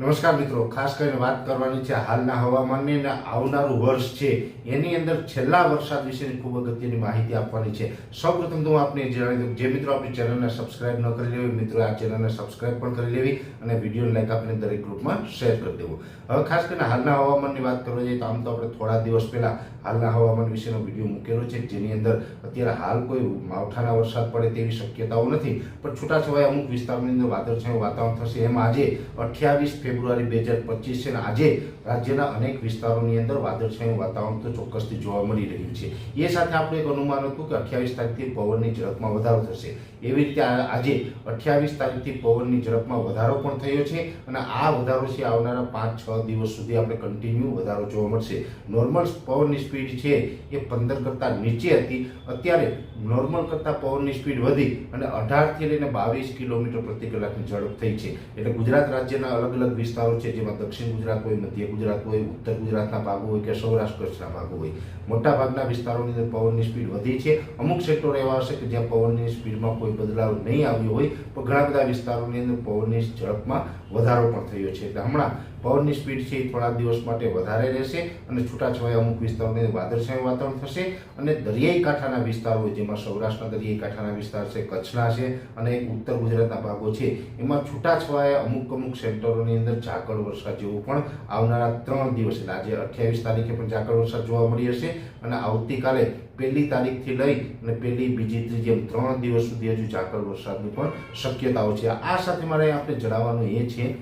નમસ્કાર મિત્રો, ખાસ કરીને વાત કરવાની છે હાલના હવામાનની અને આવનારું વર્ષ છે, એની અંદર છેલ્લા વરસાદ વિશેની ખૂબ અગત્યની માહિતી આપવાની છે. સૌપ્રથમ તો હું આપને જણાવી દઉં, જે મિત્રો આપણી ચેનલને સબસ્ક્રાઇબ ન કરી લેવી મિત્રો આ ચેનલને સબસ્ક્રાઇબ પણ કરી લેવી અને વિડીયોને લાઈક આપીને દરેક ગ્રુપમાં શેર કરી દેવું. હવે ખાસ કરીને હાલના હવામાનની વાત કરવા જઈએ તો આમ તો આપણે થોડા દિવસ પહેલા હાલના હવામાન વિશેનો વીડિયો મૂકેલો છે, જેની અંદર અત્યારે હાલ કોઈ માવઠાના વરસાદ પડે તેવી શક્યતાઓ નથી, પણ છૂટાછવાયા અમુક વિસ્તારોની અંદર વાદળછાયું વાતાવરણ થશે. એમ આજે અઠ્યાવીસ ફેબ્રુઆરી બે હજાર પચીસ છે આજે રાજ્યના અનેક વિસ્તારોની અંદર વાદળછાયું વાતાવરણ તો ચોક્કસથી જોવા મળી રહ્યું છે. એ સાથે આપણે એક અનુમાન હતું કે અઠ્યાવીસ તારીખથી પવનની ઝડપમાં વધારો થશે. એવી રીતે આજે અઠ્યાવીસ તારીખથી પવનની ઝડપમાં વધારો પણ થયો છે અને આ વધારો છે આવનારા પાંચ, છ દિવસ સુધી આપણે કન્ટિન્યુ વધારો જોવા મળશે. નોર્મલ પવનની સ્પીડ છે એ પંદર કરતાં નીચે હતી. અત્યારે નોર્મલ કરતાં પવનની સ્પીડ વધી અને અઢારથી લઈને બાવીસ કિલોમીટર પ્રતિ કલાકની ઝડપ થઈ છે. એટલે ગુજરાત રાજ્યના અલગ અલગ વિસ્તારો છે જેમાં દક્ષિણ ગુજરાત હોય, મધ્ય ગુજરાત હોય, ઉત્તર ગુજરાતના ભાગો હોય કે સૌરાષ્ટ્ર કચ્છના ભાગો હોય. મોટા ભાગના વિસ્તારોની અંદર પવનની સ્પીડ વધી છે. અમુક સેક્ટરો એવા હશે કે જ્યાં પવનની સ્પીડમાં કોઈ બદલાવ નહીં આવ્યો હોય, પણ ઘણા બધા વિસ્તારોની અંદર પવનની ઝડપમાં વધારો પણ થયો છે. એટલે હમણાં પવનની સ્પીડ છે એ થોડા દિવસ માટે વધારે રહેશે અને છૂટાછવાયા અમુક વિસ્તારોની વાદળછાયું વાતાવરણ થશે અને દરિયાઈ કાંઠાના વિસ્તારો જેમાં સૌરાષ્ટ્રના દરિયાઈ કાંઠાના વિસ્તાર છે, કચ્છના છે અને ઉત્તર ગુજરાતના ભાગો છે, એમાં છૂટાછવાયા અમુક અમુક સેન્ટરોની અંદર ઝાકળ વરસાદ જેવું પણ આવનારા ત્રણ દિવસ એટલે આજે અઠ્યાવીસ તારીખે પણ ઝાકળ વરસાદ જોવા મળી હશે અને આવતીકાલે પહેલી તારીખથી લઈ અને પહેલી બીજી ત્રીજી એમ ત્રણ દિવસ સુધી હજુ ઝાકળ વરસાદની પણ શક્યતાઓ છે. આ સાથે મારે આપણે જણાવવાનું એ છે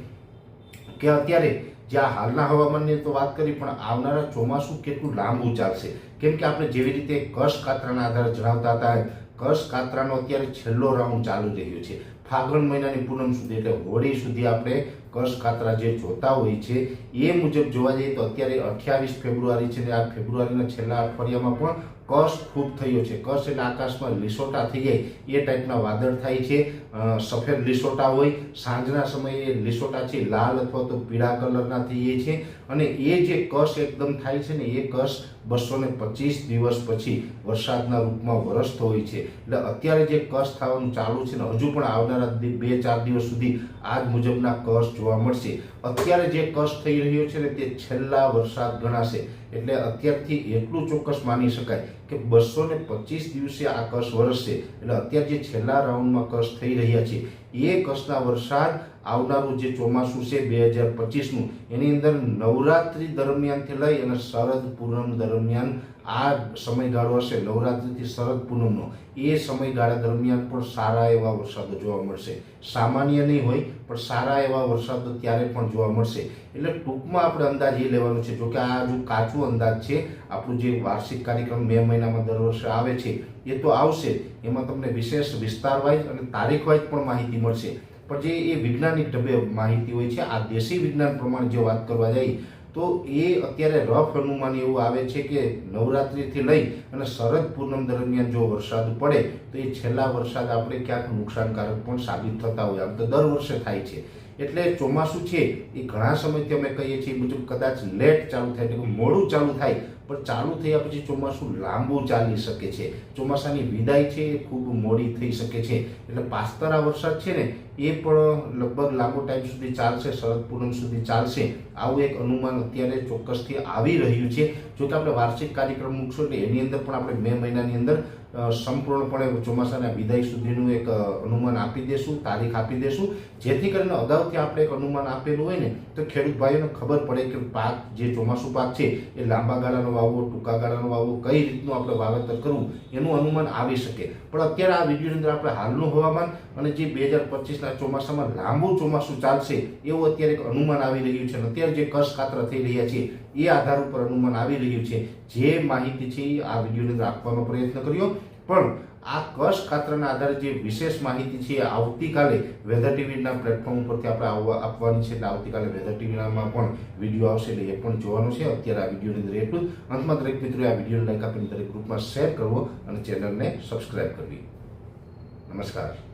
કે અત્યારે જ્યાં હાલના હવામાનની તો વાત કરી, પણ આવનારા ચોમાસું કેટલું લાંબુ ચાલશે? કેમ કે આપણે જેવી રીતે કશ કાતરાના આધારે જણાવતા હતા કશ કાતરાનો અત્યારે છેલ્લો રાઉન્ડ ચાલુ રહ્યો છે. ફાગણ મહિનાની પૂનમ સુધી એટલે હોળી સુધી આપણે કચ્છ કાતરા જે જોતા હોય છે, એ મુજબ જોવા જઈએ તો અત્યારે અઠ્યાવીસ ફેબ્રુઆરી છે ને આ ફેબ્રુઆરીના છેલ્લા અઠવાડિયામાં પણ કશ ખૂબ થયો છે. કશ એટલે આકાશમાં લીસોટા થઈ જાય એ ટાઈપના વાદળ થાય છે. સફેદ લીસોટા હોય, સાંજના સમયે લીસોટા છે, લાલ અથવા તો પીળા કલરના થઈ જાય છે. અને એ જે કશ એકદમ થાય છે ને, એ કશ બસો ને પચીસ દિવસ પછી વરસાદના રૂપમાં વરસતો હોય છે. એટલે અત્યારે જે કશ થવાનું ચાલુ છે ને, હજુ પણ આવનારા બે ચાર દિવસ સુધી આ મુજબના કચ્છ જોવા મળશે. અત્યારે જે કશ થઈ રહ્યો છે ને તે છેલ્લા વરસાદ ગણાશે. એટલે અત્યારથી એટલું ચોક્કસ માની શકાય કે બસો ને પચીસ દિવસે આ કશ વરસશે. એટલે અત્યારે જે છેલ્લા રાઉન્ડમાં કશ થઈ રહ્યા છે, એ કશના વરસાદ આવનારું જે ચોમાસું છે બે હજાર પચીસનું, એની અંદર નવરાત્રી દરમિયાનથી લઈ અને શરદ પૂનમ દરમિયાન આ સમયગાળો હશે, નવરાત્રિથી શરદ પૂનમનો. એ સમયગાળા દરમિયાન પણ સારા એવા વરસાદો જોવા મળશે. સામાન્ય નહીં હોય, પણ સારા એવા વરસાદો ત્યારે પણ જોવા મળશે. એટલે ટૂંકમાં આપણે અંદાજ એ લેવાનો છે જોકે આ જો કાચું અંદાજ છે, આપણું જે વાર્ષિક કાર્યક્રમ મે મહિનામાં દર વર્ષે આવે છે, એ તો આવશે. એમાં તમને વિશેષ વિસ્તાર વાઇઝ અને તારીખ વાઇઝ પણ માહિતી મળશે. પણ જે એ વૈજ્ઞાનિક ઢબે માહિતી હોય છે, આ દેશી વિજ્ઞાન પ્રમાણે જે વાત કરવા જઈએ, તો એ અત્યારે રફ અનુમાન એવું આવે છે કે નવરાત્રિથી લઈ અને શરદ પૂનમ દરમિયાન જો વરસાદ પડે, તો એ છેલ્લા વરસાદ આપણે ક્યાંક નુકસાનકારક પણ સાબિત થતા હોય. આમ તો દર વર્ષે થાય છે. એટલે ચોમાસું છે, એ ઘણા સમયથી અમે કહીએ છીએ મુજબ કદાચ લેટ ચાલુ થાય, એટલે મોડું ચાલુ થાય પણ ચાલુ થયા પછી ચોમાસું લાંબુ ચાલી શકે છે. ચોમાસાની વિદાય છે એ ખૂબ મોડી થઈ શકે છે. એટલે પાસ્તરા વરસાદ છે ને, એ પણ લગભગ લાંબો ટાઈમ સુધી ચાલશે, શરદ પૂનમ સુધી ચાલશે. આવું એક અનુમાન અત્યારે ચોક્કસથી આવી રહ્યું છે. જો કે આપણે વાર્ષિક કાર્યક્રમ મૂકશું એટલે એની અંદર પણ આપણે મે મહિનાની અંદર સંપૂર્ણપણે ચોમાસાના વિદાય સુધીનું એક અનુમાન આપી દેશું, તારીખ આપી દેશું. જેથી કરીને અગાઉથી આપણે એક અનુમાન આપેલું હોય ને, તો ખેડૂત ભાઈઓને ખબર પડે કે પાક, જે ચોમાસું પાક છે, એ લાંબા ગાળાનો વાવવો, ટૂંકા ગાળાનો વાવવો, કઈ રીતનું આપણે વાવેતર કરવું, એનું અનુમાન આવી શકે. પણ અત્યારે આ વિડીયોની અંદર આપણે હાલનું હવામાન અને જે બે હજાર પચીસના ચોમાસામાં લાંબુ ચોમાસું ચાલશે, એવું અત્યારે એક અનુમાન આવી રહ્યું છે. અને અત્યારે જે કસ કાતરા થઈ રહ્યા છે, એ આધાર ઉપર અનુમાન આવી રહ્યું છે. જે માહિતી છે આ વિડીયોની અંદર આપવાનો પ્રયત્ન કર્યો. પણ આ કશ ખાતરના આધારે જે વિશેષ માહિતી છે આવતીકાલે વેધર ટીવીના પ્લેટફોર્મ ઉપરથી આપણે આવવા- આપવાની છે. એટલે આવતીકાલે વેધર ટીવીનામાં પણ વીડિયો આવશે. એટલે એ પણ જોવાનો છે. અત્યારે આ વિડીયોની અંદર એટલું જ. અંતમાં દરેક મિત્રોએ આ વિડીયોને લાઈક આપીને દરેક ગ્રુપમાં શેર કરવો અને ચેનલને સબસ્ક્રાઇબ કરવી. નમસ્કાર.